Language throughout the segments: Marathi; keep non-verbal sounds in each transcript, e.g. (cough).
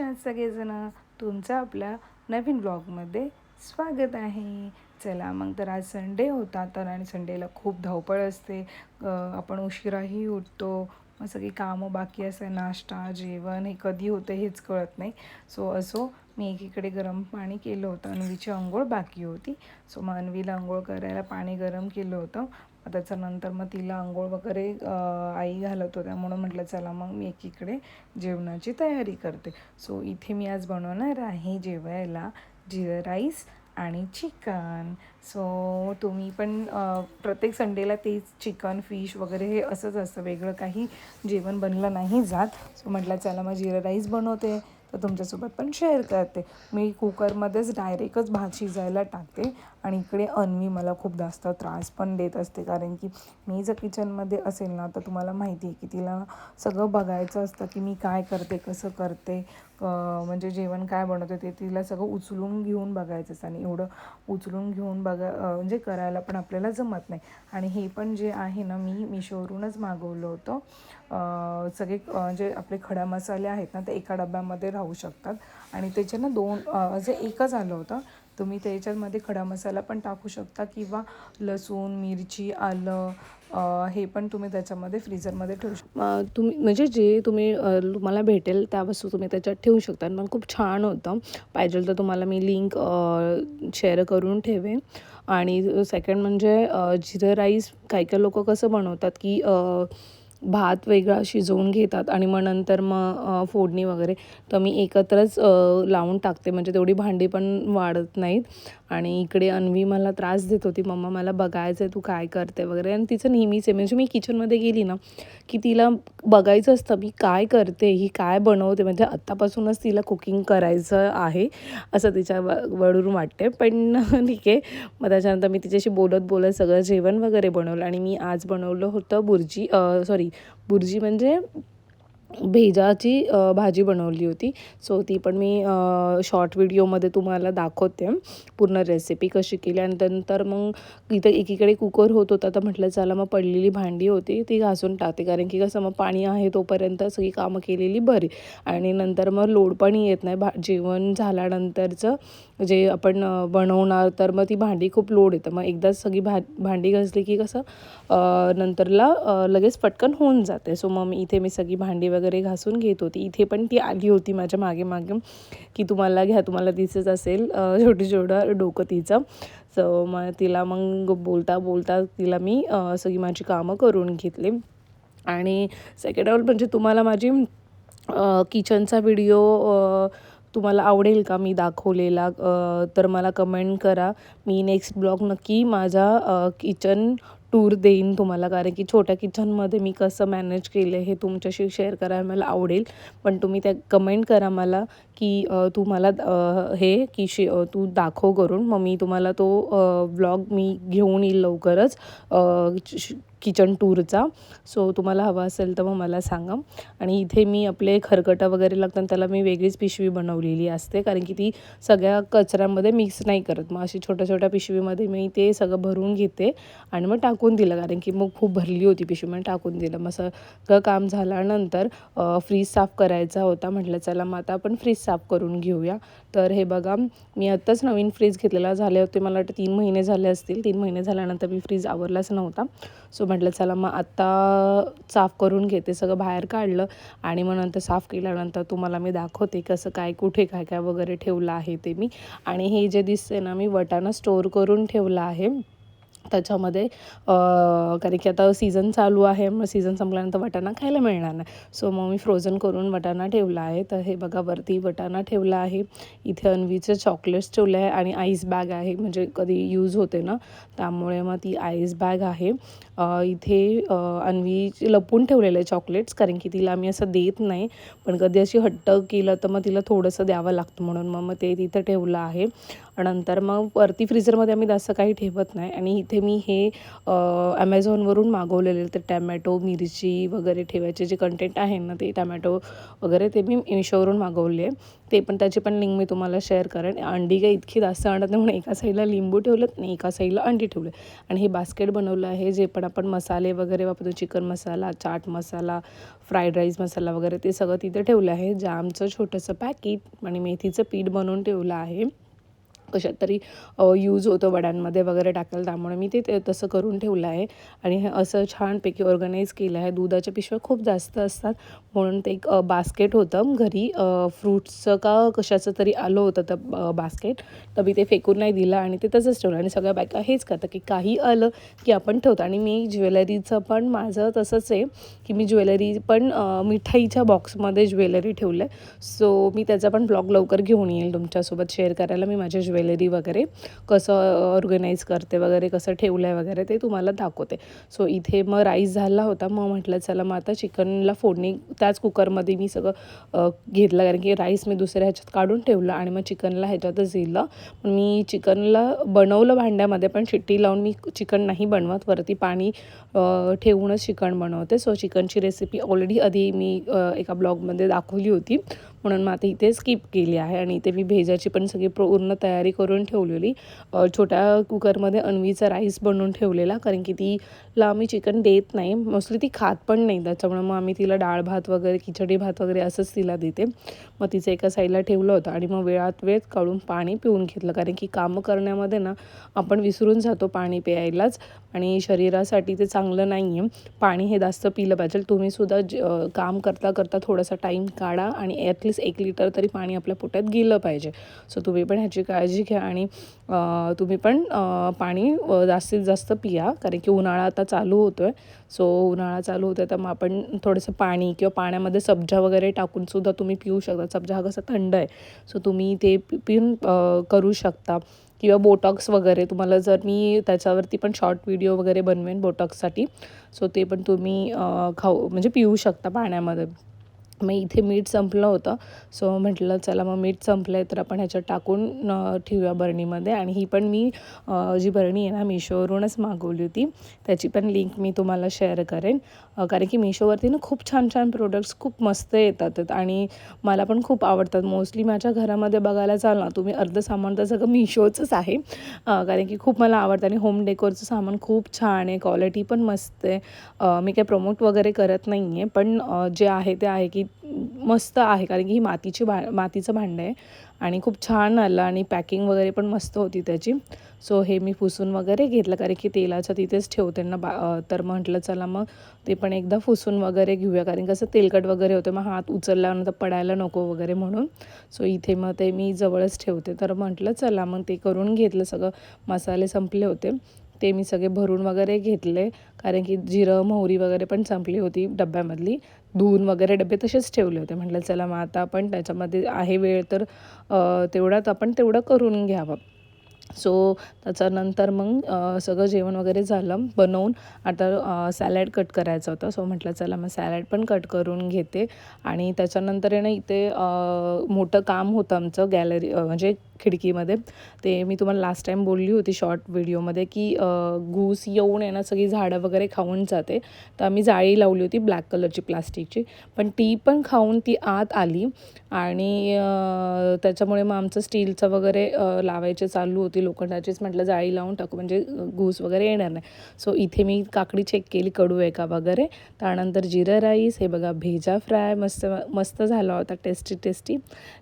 कशा सगळेजणं तुमचं आपल्या नवीन ब्लॉगमध्ये स्वागत आहे. चला मग तर आज संडे होता तर आणि संडेला खूप धावपळ असते. आपण उशिराही उठतो मग सगळी कामं बाकी असं नाश्ता जेवण हे कधी होतं हेच कळत नाही. सो असो मी एकीकडे गरम पाणी केलं होतं अन्वीची आंघोळ बाकी होती. सो मग अन्वीला आंघोळ करायला पाणी गरम केलं होतं. त्याच्यानंतर मग तिला आंघोळ वगैरे आई घालत होत्या म्हणून म्हटलं चला मग मी एकीकडे जेवणाची तयारी करते. सो इथे मी आज बनवणार आहे जेवायला जिरा राईस आणि चिकन. सो तुम्ही पण प्रत्येक संडेला तेच चिकन फिश वगैरे हे असंच असतं. वेगळं काही जेवण बनलं नाही जात. सो म्हटलं चला मग जिरा राईस बनवते. तर तुमच्यासोबत पण शेअर करते. मी कुकरमध्येच डायरेक्टच भात शिजायला टाकते. आणि इकडे अन्वी मला खूप जास्त त्रास पण देत असते. कारण की मी जर किचनमध्ये असेल ना तर तुम्हाला माहिती आहे की तिला सगळं बघायचं असतं की मी काय करते कसं करते म्हणजे जेवण काय बनवते ते तिला सगळं उचलून घेऊन बघायचं असतं. आणि एवढं उचलून घेऊन बघा म्हणजे करायला पण आपल्याला जमत नाही. आणि हे पण जे आहे ना मी मिशोवरूनच मागवलं होतं. सगळे जे म्हणजे आपले खडा मसाले आहेत ना ते एका डब्यामध्ये राहू शकतात. आणि त्याचे ना दोन अं, जे एकच आलं होतं तुम्ही त्याच्यामध्ये खडा मसाला पण टाकू शकता किंवा लसूण मिरची आलं हे पण तुम्ही त्याच्यामध्ये फ्रीजरमध्ये ठेवू शकता तुम्ही म्हणजे जे तुम्ही तुम्हाला भेटेल त्या वस्तू तुम्ही त्याच्यात ठेवू शकता. पण खूप छान होतं. पाहिजे तर तुम्हाला मी लिंक शेअर करून ठेवेन. आणि सेकंड म्हणजे जिरं राईस काही काही लोक कसं बनवतात की भात वेगळा शिजवून घेतात आणि मग नंतर मग फोडणी वगैरे. तर मी एकत्रच लावून टाकते. म्हणजे तेवढी भांडी पण वाढत नाहीत. आणि इकडे अन्वी मला त्रास देत होती. मम्मा मला बघायचं आहे तू काय करते वगैरे. आणि तिचं नेहमीच आहे. म्हणजे मी किचनमध्ये गेली ना की तिला बघायचं असतं मी काय करते ही काय बनवते. म्हणजे आत्तापासूनच तिला कुकिंग करायचं आहे असं तिच्या व- वरून वाटते पण (laughs) ठीक आहे. मग त्याच्यानंतर मी तिच्याशी बोलत बोलत सगळं जेवण वगैरे बनवलं. आणि मी आज बनवलं होतं बुर्जी सॉरी बुर्जी म्हणजे भेजाची भाजी बनवली होती. सो ती पण मी शॉर्ट व्हिडिओमध्ये तुम्हाला दाखवते. पूर्ण रेसिपी कशी केली आणि नंतर मग इथं एकीकडे कुकर होत होता तर म्हटलं चला मग पडलेली भांडी होती ती घासून टाकते. कारण की कसं मग पाणी आहे तोपर्यंत सगळी कामं केलेली बरी. आणि नंतर मग लोड पण येत नाही. भा जेवण झाल्यानंतरचं जे आपण बनवणार तर मग ती भांडी खूप लोड येतं. मग एकदाच सगळी भा भांडी घासली की कसं नंतरला लगेच पटकन होऊन जाते. सो मग मी इथे मी सगळी भांडी वगैरे घासून घेत होती. इथे पण ती आली होती माझ्या मागे मागे. की तुम्हाला घ्या तुम्हाला दिसत असेल छोटी छोटं डोकं तिचं. सो मग तिला मग बोलता बोलता तिला मी सगळी माझी कामं करून घेतली. आणि सेकंड ऑल म्हणजे तुम्हाला माझी किचनचा व्हिडिओ तुम्हाला आवडेल का मी दाखवलेला तर मला कमेंट करा. मी नेक्स्ट ब्लॉग नक्की माझा किचन टूर देईन तुम्हाला. कारण की छोट्या किचनमध्ये मी कसं मॅनेज केलं हे तुमच्याशी शेअर करायला मला आवडेल. पण तुम्ही त्या कमेंट करा मला की तुम्हाला तू मला हे की शे तू दाखव करून. मग मी तुम्हाला तो व्लॉग मी घेऊन येईल लवकरच. किचन टूरचा. सो तुम्हाला हवा असेल तर मग मला सांगा. आणि इथे मी आपले खरकटं वगैरे लागतात त्याला मी वेगळीच पिशवी बनवलेली असते. कारण की ती सगळ्या कचऱ्यामध्ये मिक्स नाही करत. मग अशी छोट्या छोट्या पिशवीमध्ये मी ते सगळं भरून घेते आणि मग टाकून दिलं. कारण की मग खूप भरली होती पिशवी मग टाकून दिलं. मग सगळं काम झाल्यानंतर फ्रीज साफ करायचा होता. म्हटलं चला मग आता आपण फ्रीज साफ करून घेऊया. तर हे बघा मी आत्ताच नवीन फ्रीज घेतलेला झाले होते. मला वाटतं तीन महिने झाले असतील. तीन महिने झाल्यानंतर मी फ्रीज आवरलाच नव्हता. सो म्हटलं चला मग आत्ता साफ करून घेते सगळं बाहेर काढलं आणि मग नंतर साफ केल्यानंतर तुम्हाला मी दाखवते कसं काय कुठे काय काय वगैरे ठेवलं आहे ते मी. आणि हे जे दिसते ना मी वटाणा स्टोअर करून ठेवलं आहे. त्याच्यामध्ये कारण की आता सीझन चालू आहे मग सीझन संपल्यानंतर वटाणा खायला मिळणार नाही. सो मग मी फ्रोझन करून वटाणा ठेवला आहे. तर हे बघा वरती वटाणा ठेवला आहे. इथे अन्वीचे चॉकलेट्स ठेवले आहे आणि आईस बॅग आहे. म्हणजे कधी यूज होते ना त्यामुळे मग ती आईस बॅग आहे. इथे अ, अन्वी लपून ठेवलेलं आहे चॉकलेट्स कारण की तिला आम्ही असं देत नाही. पण कधी अशी हट्ट केलं तर मग तिला थोडंसं द्यावं लागतं म्हणून मग मग ते तिथं ठेवलं आहे. नंतर मग वरती फ्रीझरमध्ये आम्ही जास्त काही ठेवत नाही. आणि इथे मी हे ॲमेझॉनवरून मागवलेले ते टॅमॅटो मिरची वगैरे ठेवायचे जे कंटेंट आहे ना ते टॅमॅटो वगैरे ते मी मिशोवरून मागवले ते पण त्याची पण लिंक मी तुम्हाला शेअर करेन. अंडी काही इतकी जास्त आणत नाही म्हणून एका साईडला लिंबू ठेवलं आणि एका साईडला अंडी ठेवले आणि हे बास्केट बनवलं आहे जे पण आपण मसाले वगैरे वापरतो chicken masala chaat masala fried rice masala वगैरे ते सगळं तिथे ठेवलं आहे. जामचं छोटंसं पॅकेट आणि मेथीचं पीठ बनवून ठेवलं आहे. कशात तरी यूज होतं वड्यांमध्ये वगैरे टाकायला. त्यामुळे मी ते तसं करून ठेवलं आहे. आणि हे असं छानपैकी ऑर्गनाईज केलं आहे. दुधाच्या पिशव्या खूप जास्त असतात. म्हणून ते एक बास्केट होतं घरी. फ्रूट्सचं का कशाचं तरी आलं होतं तर बास्केट तर मी ते फेकून नाही दिलं आणि ते तसंच ठेवलं. आणि सगळ्या बायका हेच करतं की काही आलं की आपण ठेवतो. आणि मी ज्वेलरीचं पण माझं तसंच आहे की मी ज्वेलरी पण मिठाईच्या बॉक्समध्ये ज्वेलरी ठेवलं आहे. सो मी त्याचा पण ब्लॉग लवकर घेऊन येईल तुमच्यासोबत शेअर करायला. मी माझ्या ज्वेलरी ज्वेलरी वगैरे कसं ऑर्गनाईज करते वगैरे कसं ठेवलं आहे वगैरे ते तुम्हाला दाखवते. सो इथे मग राईस झाला होता मग म्हटलं चला मग आता चिकनला फोडणी त्याच कुकरमध्ये मी सगळं घेतलं. कारण की राईस मी दुसऱ्या ह्याच्यात काढून ठेवलं आणि मग चिकनला ह्याच्यातच दिलं मी चिकनला बनवलं भांड्यामध्ये पण शिट्टी लावून मी चिकन नाही बनवत. वरती पाणी ठेवूनच चिकन बनवते. सो चिकनची रेसिपी ऑलरेडी आधी मी एका ब्लॉगमध्ये दाखवली होती. म्हणून मग आता इथे स्किप केली आहे आणि इथे मी भेजाची पण सगळी पूर्ण तयारी करून ठेवलेली. छोट्या कुकरमध्ये अनवीचा राईस बनवून ठेवलेला कारण की तिला आम्ही चिकन देत नाही. मोस्टली ती खात पण नाही त्याच्यामुळे मग आम्ही तिला डाळ भात वगैरे खिचडी भात वगैरे असंच तिला देते. मग तिचं एका साईडला ठेवलं होतं आणि मग वेळात वेळ काढून पाणी पिऊन घेतलं. कारण की कामं करण्यामध्ये ना आपण विसरून जातो पाणी प्यायलाच. आणि शरीरासाठी ते चांगलं नाही आहे पाणी हे जास्त पिलं पाहिजे. तुम्हीसुद्धा ज काम करता करता थोडासा टाईम काढा आणि ॲटलिस्ट एक लिटर तरी पाणी आपल्या पोटात गेलं पाहिजे. सो तुम्ही पण ह्याची काळजी घ्या आणि तुम्ही पण पाणी जास्तीत जास्त पिया. कारण की उन्हाळा आता चालू होतो आहे सो उन्हाळा चालू होतो आहे तर मग आपण थोडंसं पाणी किंवा पाण्यामध्ये सब्जा वगैरे टाकूनसुद्धा तुम्ही पिऊ शकता. सब्जा हा कसा थंड आहे. सो तुम्ही ते पिऊन करू शकता. किंवा बोटॉक्स वगैरे तुम्हाला जर मी त्याच्यावरती पण शॉर्ट व्हिडिओ वगैरे बनवेन बोटॉक्ससाठी सो ते पण तुम्ही खाऊ म्हणजे पिऊ शकता पाण्यामध्ये. मग इथे मीठ संपलं होतं. सो म्हटलं चला मग मीठ संपलं आहे तर आपण ह्याच्यात टाकून ठेवूया बरणीमध्ये. आणि ही पण मी जी बरणी आहे ना मिशोवरूनच मागवली होती. त्याची पण लिंक मी तुम्हाला शेअर करेन. कारण की मिशोवरती ना खूप छान छान प्रोडक्ट्स खूप मस्त येतात. आणि मला पण खूप आवडतात. मोस्टली माझ्या घरामध्ये बघायला चाल ना तुम्ही अर्ध सामान तर सगळं मिशोचंच आहे. कारण की खूप मला आवडतं. आणि होम डेकोरचं सामान खूप छान आहे. क्वालिटी पण मस्त आहे. मी काही प्रमोट वगैरे करत नाही आहे पण जे आहे ते आहे की मस्त आहे कारण की ही मातीची भा मातीचं भांडं आहे. आणि खूप छान आलं आणि पॅकिंग वगैरे पण मस्त होती त्याची. सो हे मी पुसून वगैरे घेतलं कारण की तेलाचं तिथेच ठेवते ना बा तर म्हटलं चला मग ते पण एकदा पुसून वगैरे घेऊया. कारण कसं तेलकट वगैरे होतं मग हात उचलल्यानंतर पडायला नको वगैरे म्हणून. सो इथे मग ते मी जवळच ठेवते. तर म्हटलं चला मग ते करून घेतलं सगळं. मसाले संपले होते. ते मी सगळे भरून वगैरे घेतले कारण की जिरं मोहरी वगैरे पण संपली होती डब्यामधली. धुवून वगैरे डबे तसेच ठेवले होते. म्हटलं चला मग आता आपण त्याच्यामध्ये आहे वेळ तर तेवढ्यात आपण तेवढं करून घ्यावं. सो त्याच्यानंतर मग सगळं जेवण वगैरे झालं बनवून. आता सॅलॅड कट करायचं होतं. सो म्हटलं चला मग सॅलॅड पण कट करून घेते. आणि त्याच्यानंतर आहे ना इथे मोठं काम होतं आमचं गॅलरी म्हणजे खिडकीमध्ये. ते मी तुम्हाला लास्ट टाईम बोलली होती शॉर्ट व्हिडिओमध्ये की घूस येऊन आहे ना सगळी झाडं वगैरे खाऊन जाते. तर आम्ही जाळी लावली होती ब्लॅक कलरची प्लास्टिकची पण ती पण खाऊन ती आत आली. आणि त्याच्यामुळे मग आमचं स्टीलचं वगैरे लावायचे चालू होती. लोखंडाचीच म्हटलं जाळी लावून टाकू म्हणजे घूस वगैरे येणार नाही. सो इथे मी काकडी चेक केली कडू आहे का वगैरे. त्यानंतर जिरं राईस हे बघा भेजा फ्राय मस्त मस्त झाला होता टेस्टी टेस्टी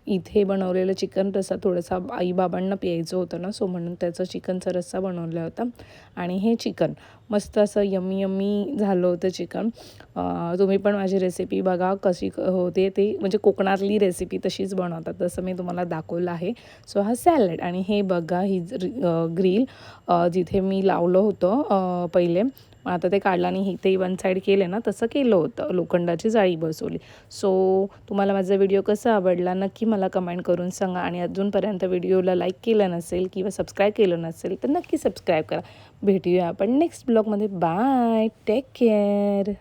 इथे बनवलेलं चिकन रस्सा थोडासा आईबाबांना प्यायचं होतं ना सो म्हणून त्याचा चिकनचा रस्सा बनवला होता. आणि हे चिकन मस्त असं यम्मी यम्मी झालं होतं चिकन. तुम्ही पण माझी रेसिपी बघा कशी होते ते. म्हणजे कोकणातली रेसिपी तशीच बनवतात तसं मी तुम्हाला दाखवलं आहे. सो हा सॅलड आणि हे बघा ही ग्रिल जिथे मी लावलं होतं पहिले. आता ते काढलं आणि ते वन साईड केले ना तसं केलं होतं. लोखंडाची जाळी बसवली. सो तुम्हाला माझा व्हिडिओ कसा आवडला नक्की मला कमेंट करून सांगा. आणि अजूनपर्यंत व्हिडिओला लाईक केलं नसेल किंवा सबस्क्राईब केलं नसेल तर नक्की सबस्क्राईब करा. भेटूया आपण नेक्स्ट ब्लॉगमध्ये बाय टेक केअर